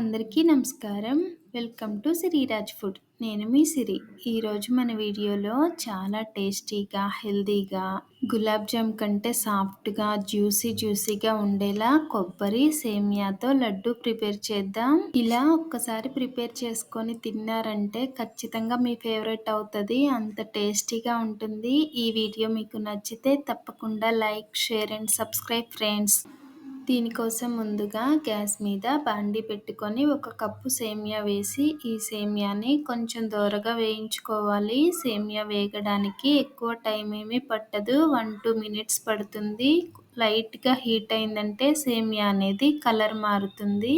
అందరికీ నమస్కారం. Welcome to Siriraj food. నేను మీ సిరి. ఈరోజు మన వీడియోలో చాలా టేస్టీగా హెల్దీగా గులాబ్ జామ్ కంటే సాఫ్ట్గా జ్యూసీ జ్యూసీగా ఉండేలా కొబ్బరి సేమియాతో లడ్డు ప్రిపేర్ చేద్దాం. ఇలా ఒక్కసారి ప్రిపేర్ చేసుకొని తిన్నారంటే ఖచ్చితంగా మీ ఫేవరెట్ అవుతుంది. అంత టేస్టీగా ఉంటుంది. ఈ వీడియో మీకు నచ్చితే తప్పకుండా like share and subscribe friends. దీనికోసం ముందుగా గ్యాస్ మీద బాండి పెట్టుకొని ఒక కప్పు సేమియా వేసి ఈ సేమియాని కొంచెం దూరగా వేయించుకోవాలి. సేమియా వేగడానికి ఎక్కువ టైం ఏమీ పట్టదు. వన్ టూ మినిట్స్ పడుతుంది. లైట్గా హీట్ అయిందంటే సేమియా అనేది కలర్ మారుతుంది.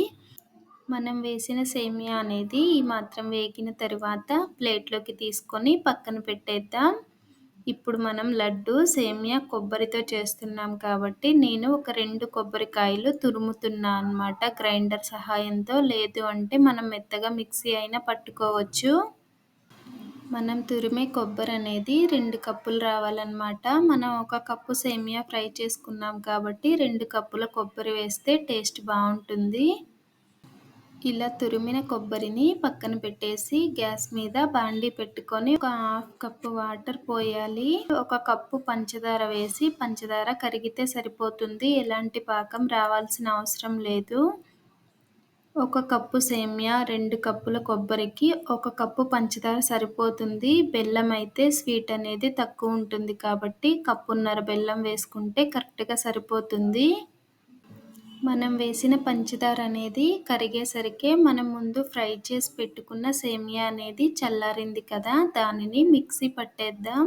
మనం వేసిన సేమియా అనేది ఈ మాత్రం వేగిన తర్వాత ప్లేట్లోకి తీసుకొని పక్కన పెట్టేద్దాం. ఇప్పుడు మనం లడ్డు సేమియా కొబ్బరితో చేస్తున్నాం కాబట్టి నేను ఒక రెండు కొబ్బరికాయలు తురుముతున్నా అనమాట గ్రైండర్ సహాయంతో. లేదు అంటే మనం మెత్తగా మిక్సీ అయినా పట్టుకోవచ్చు. మనం తురిమే కొబ్బరి అనేది రెండు కప్పులు రావాలన్నమాట. మనం ఒక కప్పు సేమియా ఫ్రై చేసుకున్నాం కాబట్టి రెండు కప్పుల కొబ్బరి వేస్తే టేస్ట్ బాగుంటుంది. ఇలా తురిమిన కొబ్బరిని పక్కన పెట్టేసి గ్యాస్ మీద బాండి పెట్టుకొని ఒక హాఫ్ కప్పు వాటర్ పోయాలి. ఒక కప్పు పంచదార వేసి పంచదార కరిగితే సరిపోతుంది. ఎలాంటి పాకం రావాల్సిన అవసరం లేదు. ఒక కప్పు సేమియా రెండు కప్పుల కొబ్బరికి ఒక కప్పు పంచదార సరిపోతుంది. బెల్లం అయితే స్వీట్ అనేది తక్కువ ఉంటుంది కాబట్టి కప్పున్నర బెల్లం వేసుకుంటే కరెక్ట్గా సరిపోతుంది. మనం వేసిన పంచదార అనేది కరిగేసరికి మనం ముందు ఫ్రై చేసి పెట్టుకున్న సేమియా అనేది చల్లారింది కదా దానిని మిక్సీ పట్టేద్దాం.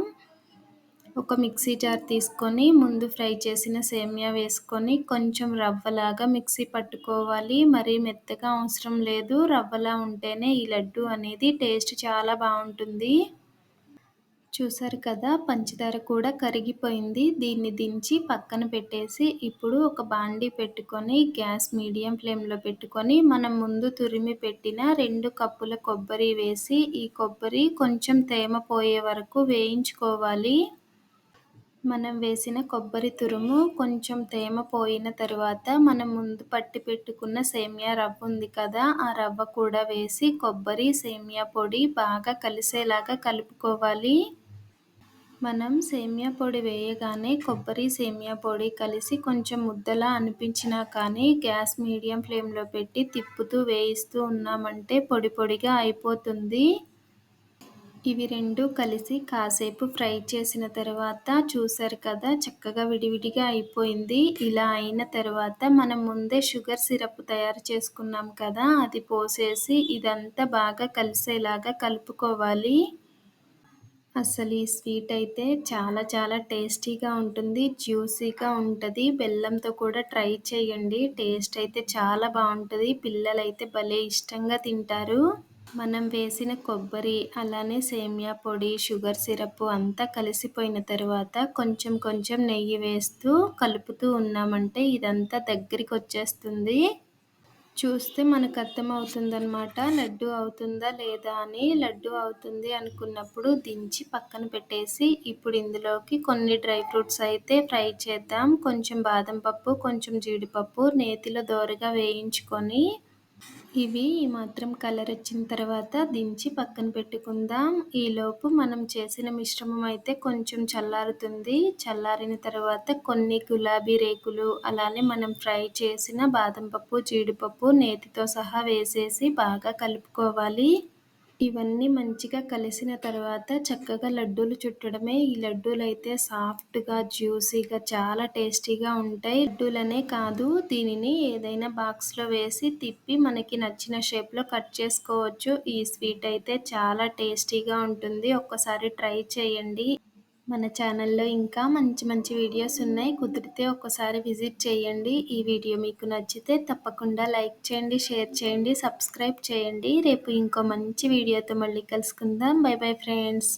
ఒక మిక్సీ జార్ తీసుకొని ముందు ఫ్రై చేసిన సేమియా వేసుకొని కొంచెం రవ్వలాగా మిక్సీ పట్టుకోవాలి. మరీ మెత్తగా అవసరం లేదు రవ్వలా ఉంటేనే ఈ లడ్డు అనేది టేస్ట్ చాలా బాగుంటుంది. చూసారు కదా పంచదార కూడా కరిగిపోయింది. దీన్ని దించి పక్కన పెట్టేసి ఇప్పుడు ఒక బాండీ పెట్టుకొని గ్యాస్ మీడియం ఫ్లేమ్లో పెట్టుకొని మనం ముందు తురిమి పెట్టిన రెండు కప్పుల కొబ్బరి వేసి ఈ కొబ్బరి కొంచెం తేమ పోయే వరకు వేయించుకోవాలి. మనం వేసిన కొబ్బరి తురుము కొంచెం తేమ పోయిన తర్వాత మనం ముందు పట్టి పెట్టుకున్న సేమియా రవ్వ ఉంది కదా ఆ రవ్వ కూడా వేసి కొబ్బరి సేమియా పొడి బాగా కలిసేలాగా కలుపుకోవాలి. మనం సేమియా పొడి వేయగానే కొబ్బరి సేమియా పొడి కలిసి కొంచెం ముద్దలా అనిపించినా కానీ గ్యాస్ మీడియం ఫ్లేమ్లో పెట్టి తిప్పుతూ వేయిస్తూ ఉన్నామంటే పొడి పొడిగా అయిపోతుంది. ఇవి రెండు కలిసి కాసేపు ఫ్రై చేసిన తర్వాత చూసారు కదా చక్కగా విడివిడిగా అయిపోయింది. ఇలా అయిన తర్వాత మనం ముందే షుగర్ సిరప్ తయారు చేసుకున్నాం కదా అది పోసేసి ఇదంతా బాగా కలిసేలాగా కలుపుకోవాలి. అసలు ఈ స్వీట్ అయితే చాలా చాలా టేస్టీగా ఉంటుంది జ్యూసీగా ఉంటుంది. బెల్లంతో కూడా ట్రై చేయండి. టేస్ట్ అయితే చాలా బాగుంటుంది. పిల్లలు అయితే భలే ఇష్టంగా తింటారు. మనం వేసిన కొబ్బరి అలానే సేమియా పొడి షుగర్ సిరప్ అంతా కలిసిపోయిన తర్వాత కొంచెం కొంచెం నెయ్యి వేస్తూ కలుపుతూ ఉన్నామంటే ఇదంతా దగ్గరికి వచ్చేస్తుంది. చూస్తే మనకు అర్థమవుతుందనమాట లడ్డు అవుతుందా లేదా అని. లడ్డు అవుతుంది అనుకున్నప్పుడు దించి పక్కన పెట్టేసి ఇప్పుడు ఇందులోకి కొన్ని డ్రై ఫ్రూట్స్ అయితే ఫ్రై చేద్దాం. కొంచెం బాదం పప్పు కొంచెం జీడిపప్పు నేతిలో దోరగా వేయించుకొని ఇవి ఈ మాత్రం కలర్ వచ్చిన తర్వాత దించి పక్కన పెట్టుకుందాం. ఈలోపు మనం చేసిన మిశ్రమం అయితే కొంచెం చల్లారుతుంది. చల్లారిన తర్వాత కొన్ని గులాబీ రేకులు అలానే మనం ఫ్రై చేసిన బాదం పప్పు జీడిపప్పు నేతితో సహా వేసేసి బాగా కలుపుకోవాలి. ఇవన్నీ మంచిగా కలిసిన తర్వాత చక్కగా లడ్డూలు చుట్టడమే. ఈ లడ్డూలు అయితే సాఫ్ట్గా జ్యూసీగా చాలా టేస్టీగా ఉంటాయి. లడ్డూలనే కాదు దీనిని ఏదైనా బాక్స్లో వేసి తిప్పి మనకి నచ్చిన షేప్లో కట్ చేసుకోవచ్చు. ఈ స్వీట్ అయితే చాలా టేస్టీగా ఉంటుంది. ఒక్కసారి ట్రై చేయండి. మన ఛానల్లో ఇంకా మంచి మంచి వీడియోస్ ఉన్నాయి. కుదిరితే ఒక్కసారి విజిట్ చేయండి. ఈ వీడియో మీకు నచ్చితే తప్పకుండా లైక్ చేయండి షేర్ చేయండి సబ్స్క్రైబ్ చేయండి. రేపు ఇంకో మంచి వీడియోతో మళ్ళీ కలుసుకుందాం. By bye friends